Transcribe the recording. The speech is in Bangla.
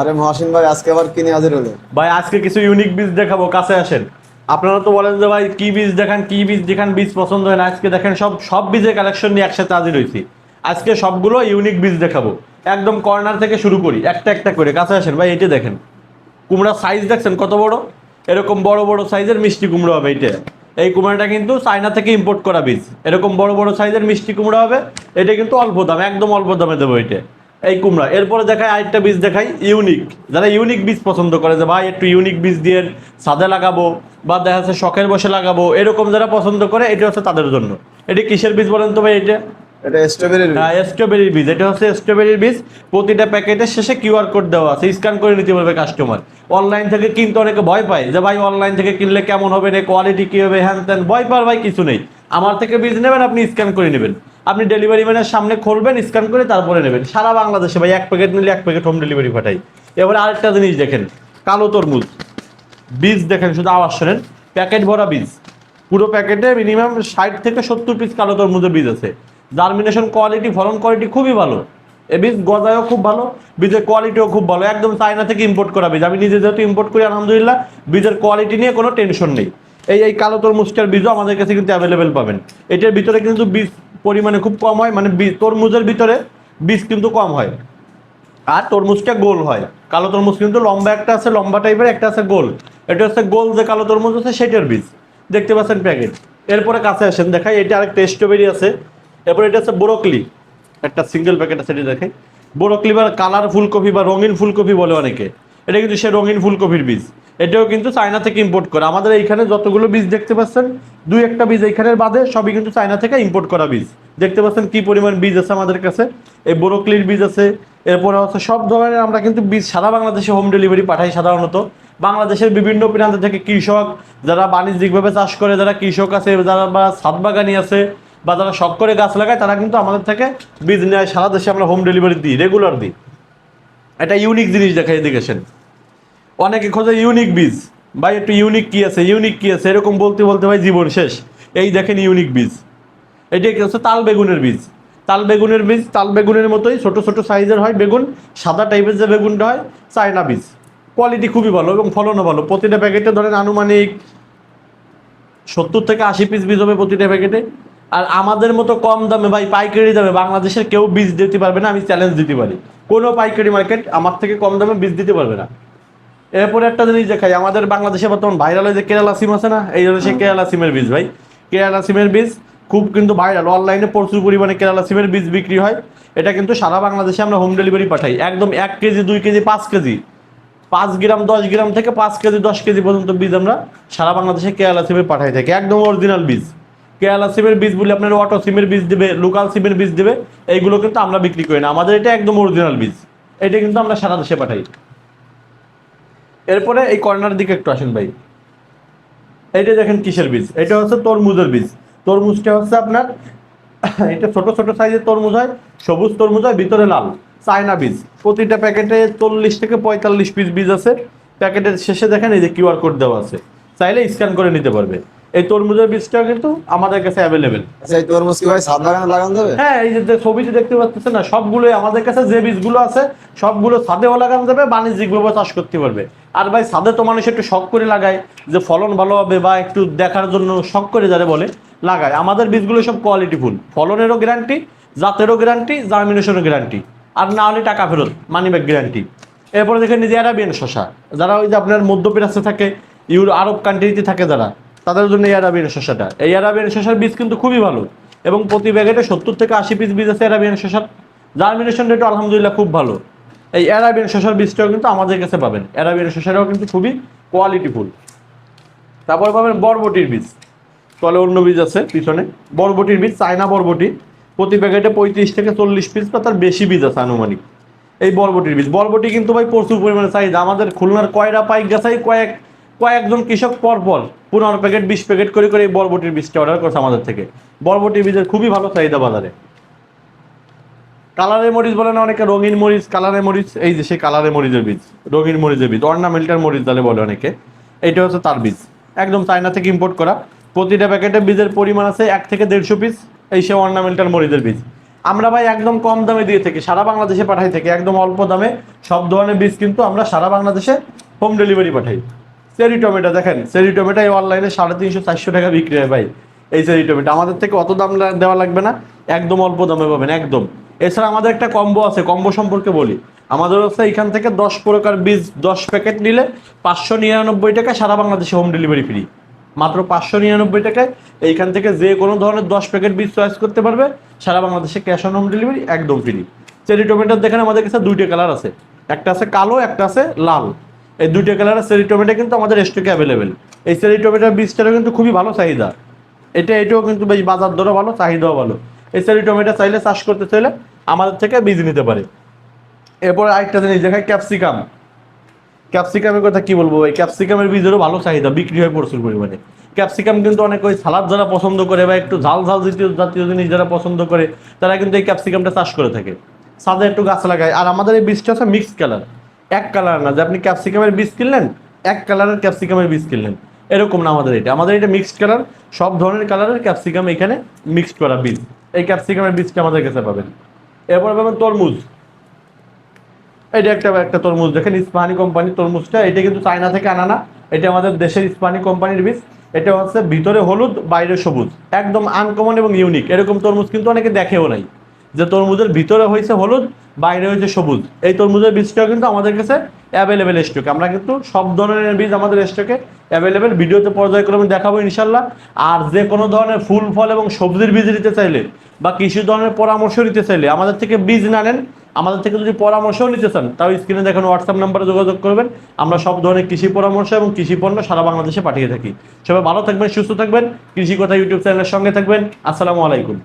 আরে মহাসিন ভাই, আজকে আবার কিনে হাজির হলো? ভাই, আজকে কিছু ইউনিক বীজ দেখাবো, কাছে আসেন। আপনারা তো বলেন যে, ভাই, কি বীজ দেখান, কি বীজ দেখান, বীজ পছন্দ হয় না। আজকে দেখেন, সব সব বীজের কালেকশন নিয়ে একসাথে হাজির হয়েছি। আজকে সবগুলো ইউনিক বীজ দেখাবো। একদম কর্নার থেকে শুরু করি, একটা একটা করে। কাছে আসেন, ভাই এটা দেখেন। কুমড়া সাইজ দেখছেন, কত বড়? এরকম বড় বড় সাইজের মিষ্টি কুমড়ো হবে এটা এই কুমড়াটা কিন্তু চায়না থেকে ইম্পোর্ট করা বীজ। এরকম বড় বড় সাইজের মিষ্টি কুমড়া হবে। এটা কিন্তু অল্প দাম, একদম অল্প দামে দেবো এটা এই কুমড়া। এরপরে দেখাই আরেকটা বীজ দেখাই ইউনিক যারা ইউনিক বীজ পছন্দ করে যে ভাই একটু ইউনিক বীজ দিয়ে সাদে লাগাবো বা দেখা যাচ্ছে শখের বসে লাগাবো। এরকম যারা পছন্দ করে এটা হচ্ছে তাদের জন্য। এটি কিসের বীজ বলেন তো ভাই এটা এটা স্ট্রবেরি হ্যাঁ স্ট্রবেরির বীজ। এটা হচ্ছে স্ট্রবেরির বীজ। প্রতিটা প্যাকেটের শেষে কিউআর কোড দেওয়া আছে। স্ক্যান করে নিতে পারবে কাস্টমার অনলাইন থেকে কিনতে অনেকে ভয় পায় যে ভাই অনলাইন থেকে কিনলে কেমন হবে? কোয়ালিটি কি হবে? হ্যান ত্যান। ভয় পাওয়ার ভাই কিছু নেই। আমার থেকে বীজ নেবেন আপনি স্ক্যান করে নেবেন। আপনি ডেলিভারি ম্যানের সামনে খুলবেন স্ক্যান করে তারপরে নেবেন। সারা বাংলাদেশে ভাই, এক প্যাকেট নিলে এক প্যাকেট হোম ডেলিভারি পাঠাই। এবারে আরেকটা জিনিস দেখেন, কালো তরমুজ। বীজ দেখেন, শুধু আওয়াজ শোনেন। প্যাকেট ভরা বীজ। পুরো প্যাকেটে মিনিমাম ষাট থেকে সত্তর পিস কালো তরমুজের বীজ আছে। জার্মিনেশন কোয়ালিটি ফলন কোয়ালিটি খুবই ভালো। এ বীজ গজায়ও খুব ভালো, বীজের কোয়ালিটিও খুব ভালো। একদম চায়না থেকে ইম্পোর্ট করা বীজ। আমি নিজে যেহেতু ইম্পোর্ট করি, আলহামদুলিল্লাহ, বীজের কোয়ালিটি নিয়ে কোনো টেনশন নেই। এই এই কালো তরমুজটার বীজও আমাদের কাছে কিন্তু অ্যাভেলেবেল পাবেন। এটার ভিতরে কিন্তু বীজ পরিমাণে খুব কম হয় মানে তরমুজের ভিতরে বীজ কিন্তু কম হয়। আর তরমুজটা গোল হয়। কালো তরমুজ কিন্তু লম্বা একটা আছে, লম্বা টাইপের একটা আছে, গোল। এটা হচ্ছে গোল যে কালো তরমুজ আছে, সেটার বীজ। দেখতে পাচ্ছেন প্যাকেট এরপরে কাছে আসেন, দেখাই, এটা আরেকটা স্ট্রবেরি আছে। এরপরে এটা হচ্ছে বোরকলি একটা সিঙ্গেল প্যাকেট আছে, এটা দেখাই। বোরকলি বা কালার ফুলকপি বা রঙিন ফুলকপি বলে অনেকে। এটা কিন্তু সে রঙিন ফুলকপির বীজ। এটাও কিন্তু চায়না থেকে ইম্পোর্ট করা। আমাদের এইখানে যতগুলো বীজ দেখতে পাচ্ছেন, দুই একটা বীজ এইখানের বাদে সবই কিন্তু চায়না থেকে ইম্পোর্ট করা বীজ। দেখতে পাচ্ছেন কি পরিমাণ বীজ আছে আমাদের কাছে। এই বোরোক্লির বীজ আছে, এরপরে হচ্ছে সব ধরনের আমরা কিন্তু বীজ সারা বাংলাদেশে হোম ডেলিভারি পাঠাই সাধারণত। বাংলাদেশের বিভিন্ন প্রান্ত থেকে কৃষক যারা বাণিজ্যিকভাবে চাষ করে, যারা কৃষক আছে, যারা বা ছাদ বাগানি আছে, বা যারা শখ করে গাছ লাগায়, তারা কিন্তু আমাদের থেকে বীজ নেয়। সারা দেশে আমরা হোম ডেলিভারি দিই রেগুলার দিই। এটা ইউনিক জিনিস দেখাই এদিকেছেন অনেকে খোঁজে ইউনিক বীজ। ভাই, একটু ইউনিক কি আছে? ইউনিক কি আছে? এরকম বলতে বলতে ভাই জীবন শেষ। এই দেখেন ইউনিক বীজ। এটা কি হচ্ছে? তাল বেগুনের বীজ। তাল বেগুনের বীজ, তাল বেগুনের মতোই ছোট ছোট সাইজের হয় বেগুন, সাদা টাইপের যে বেগুনটা হয়, চায়না বীজ। কোয়ালিটি খুবই ভালো এবং ফলনও ভালো। প্রতিটা প্যাকেটে ধরেন আনুমানিক সত্তর থেকে আশি পিস বীজ হবে প্রতিটা প্যাকেটে আর আমাদের মতো কম দামে ভাই পাইকারি দামে বাংলাদেশের কেউ বীজ দিতে পারবে না, আমি চ্যালেঞ্জ দিতে পারি। কোনো পাইকারি মার্কেট আমার থেকে কম দামে বীজ দিতে পারবে না। এরপরে একটা জিনিস দেখাই আমাদের বাংলাদেশে বর্তমান ভাইরাল যে কেরালা সিম আছে না এই সেই কেরালা সিমের বীজ ভাই। কেরালা সিমের বীজ খুব কিন্তু ভাইরাল অনলাইনে প্রচুর পরিমাণে কেরালা সিমের বীজ বিক্রি হয়। এটা কিন্তু সারা বাংলাদেশে আমরা হোম ডেলিভারি পাঠাই একদম এক কেজি দুই কেজি পাঁচ কেজি। পাঁচ গ্রাম দশ গ্রাম থেকে পাঁচ কেজি দশ কেজি পর্যন্ত বীজ আমরা সারা বাংলাদেশে কেরালা সিমের পাঠাই থাকি একদম অরিজিনাল বীজ। কেরালা সিমের বীজ বলে আপনার অটো সিমের বীজ দেবে লোকাল সিমের বীজ দেবে এইগুলো কিন্তু আমরা বিক্রি করি না। আমাদের এটা একদম অরিজিনাল বীজ এটা কিন্তু আমরা সারা দেশে পাঠাই। এরপরে এই কর্নার দিকে একটু আসেন ভাই। এইটা দেখেন কিসের বীজ? এটা হচ্ছে তরমুজের বীজ। তরমুজটা হচ্ছে আপনার, এটা ছোট ছোট সাইজের তরমুজ হয়, সবুজ তরমুজ হয়, ভিতরে লাল, চায়না বীজ। প্রতিটা প্যাকেটে চল্লিশ থেকে পঁয়তাল্লিশ পিস বীজ আছে। প্যাকেটের শেষে দেখেন এই যে কিউআর কোড দেওয়া আছে। চাইলে স্ক্যান করে নিতে পারবে। এই তরমুজের বীজটা কিন্তু আমাদের কাছে অ্যাভেলেবেল এই তরমুজ কি ভাই সাত বাগানে লাগানো যাবে? হ্যাঁ এই যে ছবিতে দেখতে পাচ্ছেন না সবগুলোই আমাদের কাছে যে বীজগুলো আছে সবগুলো ছাদেও লাগানো যাবে বাণিজ্যিকভাবে চাষ করতে পারবে। আর ভাই ছাদে তো মানুষ একটু শখ করে লাগায় যে ফলন ভালো হবে বা একটু দেখার জন্য শখ করে যারা বলে লাগায়। আমাদের বীজগুলো সব কোয়ালিটি ফুল ফলনেরও গ্যারান্টি জাতেরও গ্যারান্টি জার্মিনেশনের গ্যারান্টি আর না হলে টাকা ফেরত মানি ব্যাগ গ্যারান্টি এরপরে দেখেন নিজে অ্যারাবিয়ান শশা যারা ওই যে আপনার মধ্যপ্রাচ্যে থাকে ইউরো আরব কান্ট্রিতে থাকে যারা তাদের জন্য এই অ্যারাবিয়ান শশাটা এই অ্যারাবিয়ান শসার বীজ কিন্তু খুবই ভালো। এবং প্রতি প্যাকেটে সত্তর থেকে আশি পিস বীজ আছে অ্যারাবিয়ান শসার জার্মিনেশন রেটও আলহামদুলিল্লাহ খুব ভালো। এই অ্যারাবিয়ান শসার বীজটাও কিন্তু আমাদের কাছে পাবেন। অ্যারাবিয়ান শশাটাও কিন্তু খুবই কোয়ালিটিফুল তারপর পাবেন বরবটির বীজ। তলে অন্য বীজ আছে পিছনে। বরবটির বীজ, চায়না বরবটি। প্রতি প্যাকেটে পঁয়ত্রিশ থেকে চল্লিশ পিস বা তার বেশি বীজ আছে আনুমানিক। এই বরবটির বীজ। বরবটি কিন্তু ভাই প্রচুর পরিমাণে চাহিদা। আমাদের খুলনার কয়রা পাইক গাছাই কয়েক, কয়েকজন কৃষক পর পর পনেরো প্যাকেট বিশ প্যাকেট করে করে এই বরবটির বীজটা অর্ডার করছে আমাদের থেকে। বরবটির বীজের খুবই ভালো চাহিদা বাজারে। কালারের মরিচ বলে না অনেকে, রঙিন মরিচ, কালারের মরিচ, এই যে সেই কালারের মরিচের বীজ, রঙিন মরিচের বীজ অর্নামেন্টাল মরিচ তাহলে বলে অনেকে, এইটা হচ্ছে তার বীজ। একদম চায়না থেকে ইম্পোর্ট করা। প্রতিটা প্যাকেটে বীজের পরিমাণ আছে এক থেকে দেড়শো পিস এই সে অর্নামেন্টাল মরিচের বীজ। আমরা ভাই একদম কম দামে দিয়ে থাকি, সারা বাংলাদেশে পাঠাই থাকি, একদম অল্প দামে সব ধরনের বীজ কিন্তু আমরা সারা বাংলাদেশে হোম ডেলিভারি পাঠাই। চেরি টমেটো দেখেন, চেরি টমেটো এই অনলাইনে সাড়ে তিনশো, চারশো টাকা বিক্রি হয় ভাই। এই চেরি টমেটো আমাদের থেকে অত দাম দেওয়া লাগবে না, একদম অল্প দামে পাবেন, একদম। এছাড়া আমাদের একটা কম্বো আছে, কম্বো সম্পর্কে বলি। আমাদের হচ্ছে এখান থেকে দশ প্রকার বীজ, দশ প্যাকেট নিলে পাঁচশো নিরানব্বই টাকা সারা বাংলাদেশে হোম ডেলিভারি ফ্রি মাত্র পাঁচশো নিরানব্বই টাকায় এইখান থেকে যে কোনো ধরনের দশ প্যাকেট বীজ চয়েস করতে পারবে, সারা বাংলাদেশে ক্যাশ অন হোম ডেলিভারি একদম ফ্রি চেরি টমেটোর দেখেন আমাদের কাছে দুইটা কালার আছে। একটা আছে কালো, একটা আছে লাল। এই দুইটা কালারের সেরি টমেটো কিন্তু আমাদের স্টকে অ্যাভেলেবেল এই চেরি টমেটোর বীজটারও কিন্তু খুবই ভালো চাহিদা। এটা, এটাও কিন্তু বেশ বাজার দরও ভালো, চাহিদাও ভালো। এই সেরি টমেটো চাইলে চাষ করতে চাইলে আমাদের থেকে বীজ নিতে পারে। এরপর আরেকটা জিনিস দেখায় ক্যাপসিকাম ক্যাপসিকামের কথা কি বলব ভাই? ক্যাপসিকামের বীজেরও ভালো চাহিদা, বিক্রি হয় প্রচুর পরিমাণে। ক্যাপসিকাম কিন্তু অনেক ওই সালাদ যারা পছন্দ করে বা একটু ঝাল ঝাল জাতীয় জাতীয় জিনিস যারা পছন্দ করে, তারা কিন্তু এই ক্যাপসিকামটা চাষ করে থাকে। সাদা একটু গাছ লাগায়। আর আমাদের এই বীজটা হচ্ছে মিক্সড কালার এক কালার না, যে আপনি ক্যাপসিকামের বীজ কিনলেন, এক কালারের ক্যাপসিকামের বীজ কিনলেন। এরকম না আমাদের এটা। আমাদের এটা মিক্সড কালার সব ধরনের কালারের ক্যাপসিকাম এখানে মিক্সড করা বীজ। এই ক্যাপসিকামের বীজটা আমাদের কাছে পাবেন। এরপর পাবেন তরমুজ। এটা একটা একটা তরমুজ। দেখেন ইস্পানি কোম্পানির তরমুজটা, এটা কিন্তু চায়না থেকে আনা না। এটা আমাদের দেশের ইস্পানি কোম্পানির বীজ। এটা হচ্ছে ভিতরে হলুদ, বাইরে সবুজ। একদম আনকমন এবং ইউনিক এরকম তরমুজ কিন্তু অনেকে দেখেও নাই। যে তরমুজের ভিতরে হয়েছে হলুদ, বাইরে হয়েছে সবুজ। এই তরমুজের বীজটাও কিন্তু আমাদের কাছে অ্যাভেলেবেল স্টকে আমরা কিন্তু সব ধরনের বীজ আমাদের স্টকে অ্যাভেলেবেল ভিডিওতে পর্যায়ক্রমে দেখাবো ইনশাল্লাহ আর যে কোনো ধরনের ফুল, ফল এবং সবজির বীজ নিতে চাইলে বা কৃষি ধরনের পরামর্শ নিতে চাইলে আমাদের থেকে বীজ না নেন, আমাদের থেকে যদি পরামর্শও নিতে চান, তাও স্ক্রিনে দেখেন হোয়াটসঅ্যাপ নাম্বারে যোগাযোগ করবেন। আমরা সব ধরনের কৃষি পরামর্শ এবং কৃষি পণ্য সারা বাংলাদেশে পাঠিয়ে থাকি। সবাই ভালো থাকবেন, সুস্থ থাকবেন। কৃষি কথা ইউটিউব চ্যানেলের সঙ্গে থাকবেন। আসসালামু আলাইকুম।